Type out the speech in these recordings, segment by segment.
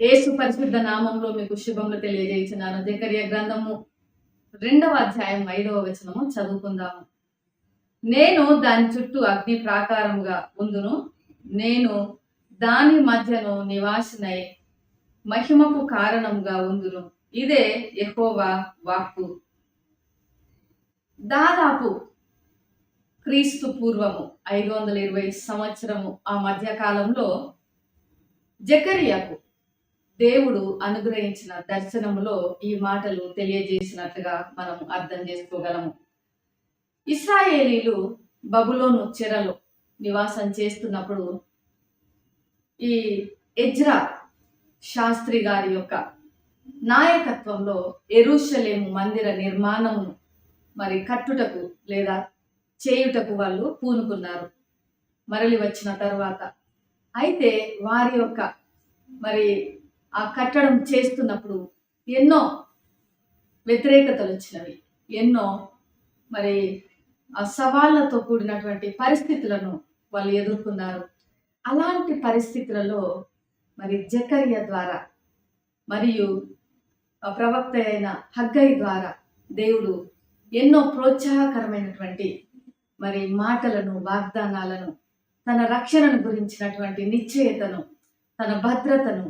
యేసు పరిశుద్ధ నామంలో మీకు శుభములు తెలియజేయించినాను. జకర్య గ్రంథము రెండవ అధ్యాయం ఐదవ వచనము చదువుకుందాము. నేను దాని చుట్టూ అగ్ని ప్రాకారముగా ఉందును. నేను దాని మధ్యను నివాసినై మహిమకు కారణంగా ఉందును. ఇదే ఎహోవా వాక్కు. దాదాపు క్రీస్తు పూర్వము ఐదు వందల ఇరవై సంవత్సరము ఆ మధ్యకాలంలో జకరియాకు దేవుడు అనుగ్రహించిన దర్శనములో ఈ మాటలు తెలియజేసినట్లుగా మనం అర్థం చేసుకోగలము. ఇస్రాయేలీలు బబులోను చెరలో నివాసం చేస్తున్నప్పుడు ఈ ఎజ్రా శాస్త్రి గారి యొక్క నాయకత్వంలో ఎరుషలేము మందిర నిర్మాణమును మరి కట్టుటకు లేదా చేయుటకు వాళ్ళు పూనుకున్నారు. మరలి వచ్చిన తర్వాత అయితే వారి యొక్క మరి ఆ కట్టడం చేస్తున్నప్పుడు ఎన్నో వ్యతిరేకతలు వచ్చినవి. ఎన్నో మరి ఆ సవాళ్ళతో కూడినటువంటి పరిస్థితులను వాళ్ళు ఎదుర్కొన్నారు. అలాంటి పరిస్థితులలో మరి జకర్య ద్వారా మరియు ప్రవక్త అయిన హగ్గై ద్వారా దేవుడు ఎన్నో ప్రోత్సాహకరమైనటువంటి మరి మాటలను వాగ్దానాలను తన రక్షణను గురించినటువంటి నిశ్చయతను తన భద్రతను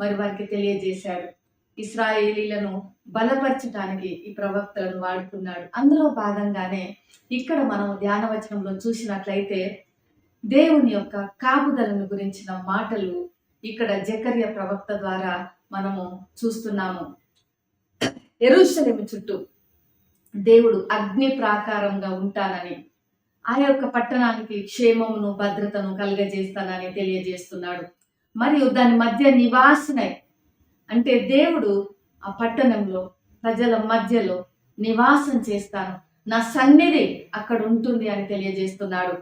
మరి వారికి తెలియజేశాడు ఇస్రాయేలీలను బలపరచడానికి ఈ ప్రవక్తలను వాడుకున్నాడు. అందులో భాగంగానే ఇక్కడ మనం ధ్యానవచనంలో చూసినట్లయితే దేవుని యొక్క కాపుదలను గురించిన మాటలు ఇక్కడ జకర్య ప్రవక్త ద్వారా మనము చూస్తున్నాము. ఎరుషలేమి చుట్టూ దేవుడు అగ్ని ప్రాకారంగా ఉంటానని ఆ యొక్క పట్టణానికి క్షేమమును భద్రతను కలుగజేస్తానని తెలియజేస్తున్నాడు. మరియు దాని మధ్య నివాసినై. అంటే దేవుడు ఆ పట్టణంలో ప్రజల మధ్యలో నివాసం చేస్తాను. నా సన్నిధి అక్కడ ఉంటుంది అని తెలియజేస్తున్నాడు.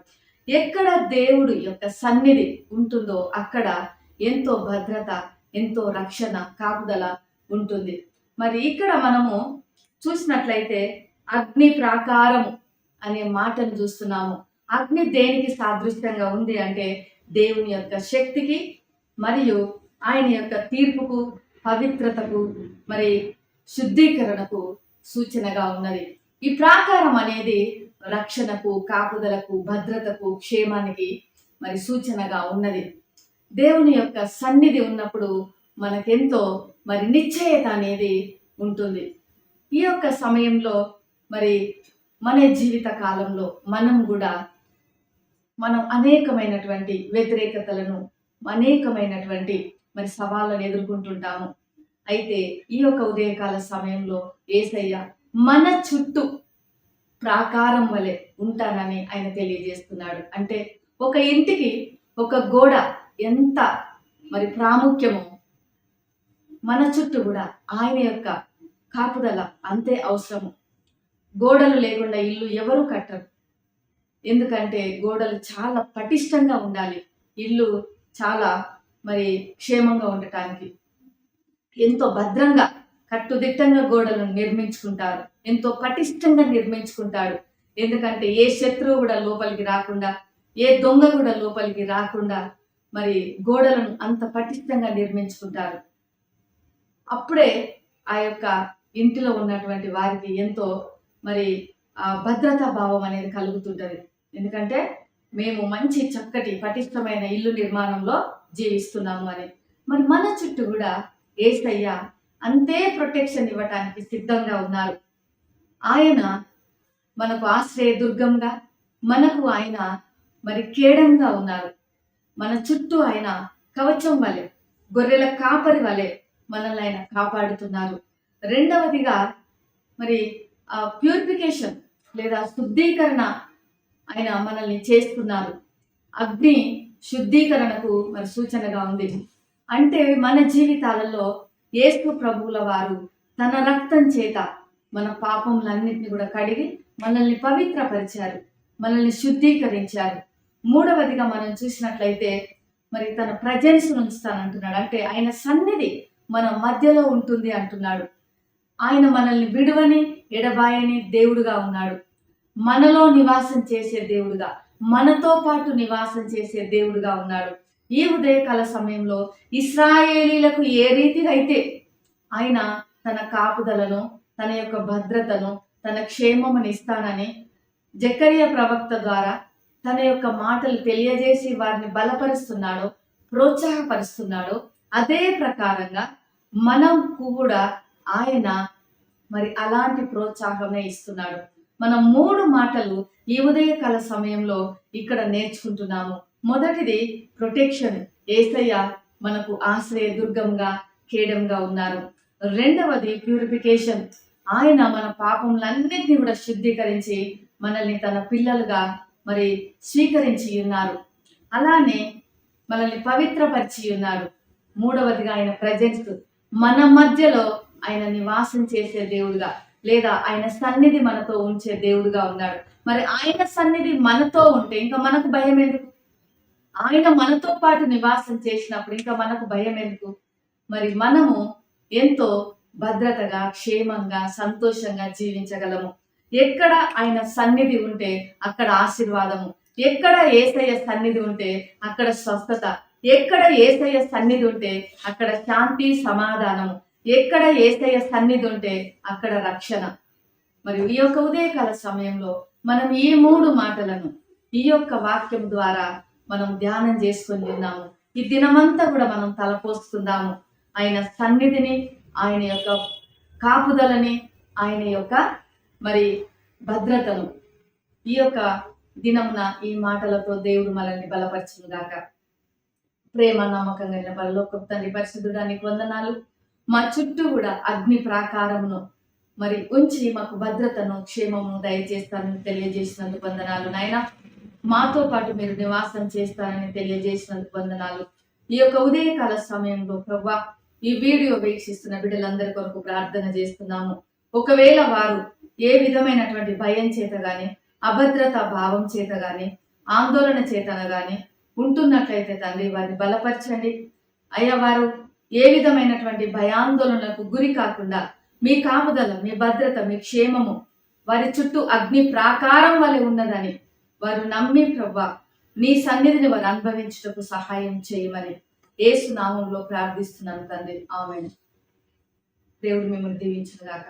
ఎక్కడ దేవుడు యొక్క సన్నిధి ఉంటుందో అక్కడ ఎంతో భద్రత ఎంతో రక్షణ కాపుదల ఉంటుంది. మరి ఇక్కడ మనము చూసినట్లయితే అగ్ని ప్రాకారము అనే మాటను చూస్తున్నాము. అగ్ని దేనికి సాదృశ్యంగా ఉంది అంటే దేవుని యొక్క శక్తికి మరియు ఆయన యొక్క తీర్పుకు పవిత్రతకు మరి శుద్ధీకరణకు సూచనగా ఉన్నది. ఈ ప్రాకారం అనేది రక్షణకు కాపుదలకు భద్రతకు క్షేమానికి మరి సూచనగా ఉన్నది. దేవుని యొక్క సన్నిధి ఉన్నప్పుడు మనకెంతో మరి నిశ్చయత అనేది ఉంటుంది. ఈ యొక్క సమయంలో మరి మన జీవిత కాలంలో మనం కూడా మనం అనేకమైనటువంటి వ్యతిరేకతలను అనేకమైనటువంటి మరి సవాళ్ళను ఎదుర్కొంటుంటాము. అయితే ఈ యొక్క ఉదయకాల సమయంలో ఏసయ్య మన చుట్టూ ప్రాకారం వలె ఉంటానని ఆయన తెలియజేస్తున్నాడు. అంటే ఒక ఇంటికి ఒక గోడ ఎంత మరి ప్రాముఖ్యమో మన చుట్టూ కూడా ఆయన యొక్క కాపుదల అంతే అవసరము. గోడలు లేకుండా ఇల్లు ఎవరు కట్టరు. ఎందుకంటే గోడలు చాలా పటిష్టంగా ఉండాలి. ఇల్లు చాలా మరి క్షేమంగా ఉండటానికి ఎంతో భద్రంగా కట్టుదిట్టంగా గోడలను నిర్మించుకుంటారు. ఎంతో పటిష్టంగా నిర్మించుకుంటాడు ఎందుకంటే ఏ శత్రువు కూడా లోపలికి రాకుండా ఏ దొంగ కూడా లోపలికి రాకుండా మరి గోడలను అంత పటిష్టంగా నిర్మించుకుంటారు. అప్పుడే ఆ యొక్క ఇంటిలో ఉన్నటువంటి వారికి ఎంతో మరి భద్రతా భావం అనేది కలుగుతుంటుంది. ఎందుకంటే మేము మంచి చక్కటి పటిష్టమైన ఇల్లు నిర్మాణంలో జీవిస్తున్నాము అని. మరి మన చుట్టూ కూడా ఏసయ్య అంతే ప్రొటెక్షన్ ఇవ్వటానికి సిద్ధంగా ఉన్నారు. ఆయన మనకు ఆశ్రయ దుర్గంగా మనకు ఆయన మరి కేడంగా ఉన్నారు. మన చుట్టూ ఆయన కవచం వలె గొర్రెల కాపరి వలె మనల్ని ఆయన కాపాడుతున్నారు. రెండవదిగా మరి ప్యూరిఫికేషన్ లేదా శుద్ధీకరణ ఆయన మనల్ని చేస్తున్నారు. అగ్ని శుద్ధీకరణకు మరి సూచనగా ఉంది. అంటే మన జీవితాలలో ఏసు ప్రభువుల వారు తన రక్తం చేత మన పాపములన్నింటినీ కూడా కడిగి మనల్ని పవిత్రపరిచారు. మనల్ని శుద్ధీకరించారు. మూడవదిగా మనం చూసినట్లయితే మరి తన ప్రజెన్స్ ఉంచుతానంటున్నాడు అంటే ఆయన సన్నిధి మన మధ్యలో ఉంటుంది అంటున్నాడు. ఆయన మనల్ని విడువని ఎడబాయని దేవుడుగా ఉన్నాడు. మనలో నివాసం చేసే దేవుడుగా మనతో పాటు నివాసం చేసే దేవుడుగా ఉన్నాడు. ఈ ఉదయకాల సమయంలో ఇస్రాయేలీలకు ఏ రీతిగా అయితే ఆయన తన కాపుదలను తన యొక్క భద్రతను తన క్షేమమును ఇస్తానని జకర్య ప్రవక్త ద్వారా తన యొక్క మాటలు తెలియజేసి వారిని బలపరుస్తున్నాడో ప్రోత్సాహపరుస్తున్నాడో. అదే ప్రకారంగా మనం కూడా ఆయన మరి అలాంటి ప్రోత్సాహమే ఇస్తున్నాడు. మనం మూడు మాటలు ఈ ఉదయకాల సమయంలో ఇక్కడ నేర్చుకుంటున్నాము. మొదటిది ప్రొటెక్షన్ ఏసయ్య మనకు ఆశ్రయ దుర్గంగా కేడంగా ఉన్నారు. రెండవది ప్యూరిఫికేషన్ ఆయన మన పాపములన్నింటినీ కూడా శుద్ధీకరించి మనల్ని తన పిల్లలుగా మరి స్వీకరించి ఉన్నారు. అలానే మనల్ని పవిత్రపరిచి ఉన్నారు. మూడవదిగా ఆయన ప్రజెన్స్ మన మధ్యలో ఆయన నివాసం చేసే దేవుడుగా. లేదా ఆయన సన్నిధి మనతో ఉంచే దేవుడుగా ఉన్నాడు. మరి ఆయన సన్నిధి మనతో ఉంటే ఇంకా మనకు భయం ఎందుకు? ఆయన మనతో పాటు నివాసం చేసినప్పుడు ఇంకా మనకు భయం ఎందుకు? మరి మనము ఎంతో భద్రతగా క్షేమంగా సంతోషంగా జీవించగలము. ఎక్కడ ఆయన సన్నిధి ఉంటే అక్కడ ఆశీర్వాదము. ఎక్కడ ఏసయ్య సన్నిధి ఉంటే అక్కడ స్వస్థత. ఎక్కడ ఏసయ్య సన్నిధి ఉంటే అక్కడ శాంతి సమాధానము. ఎక్కడ ఏసయ్య సన్నిధి ఉంటే అక్కడ రక్షణ. మరి ఈ యొక్క ఉదయకాల సమయంలో మనం ఈ మూడు మాటలను ఈ యొక్క వాక్యం ద్వారా మనం ధ్యానం చేసుకొని ఉన్నాము. ఈ దినమంతా కూడా మనం తలపోసుకుందాము ఆయన సన్నిధిని ఆయన యొక్క కాపుదలని ఆయన యొక్క మరి భద్రతను. ఈ యొక్క దినమున ఈ మాటలతో దేవుడు మనల్ని బలపరచునుగాక. ప్రేమ నమ్మకంగా కలిగిన పరలోక తండ్రి పరిశుద్ధుడానికి వందనాలు. మా చుట్టూ కూడా అగ్ని ప్రాకారమును మరి ఉంచి మాకు భద్రతను క్షేమమును దయచేస్తారని తెలియజేసినందుకు వందనాలు. నాయన మాతో పాటు మీరు నివాసం చేస్తారని తెలియజేసినందుకు వందనాలు. ఈ యొక్క ఉదయకాల సమయంలో ప్రభా ఈ వీడియో వీక్షిస్తున్న బిడ్డలందరి కొరకు ప్రార్థన చేస్తున్నాము. ఒకవేళ వారు ఏ విధమైనటువంటి భయం చేత గాని అభద్రతా భావం చేత గాని ఆందోళన చేతన గాని ఉంటున్నట్లయితే తండ్రి వారిని బలపరచండి. అయ్యా వారు ఏ విధమైనటువంటి భయాందోళనలకు గురి కాకుండా మీ కాపుదల మీ భద్రత మీ క్షేమము వారి చుట్టూ అగ్ని ప్రాకారం వలె ఉన్నదని వారు నమ్మి ప్రభా నీ సన్నిధిని వారు అనుభవించుటకు సహాయం చేయమని. ఏసు నామంలో ప్రార్థిస్తున్నాను తండ్రి. ఆమె దేవుడు మిమ్మల్ని దీవించుగాక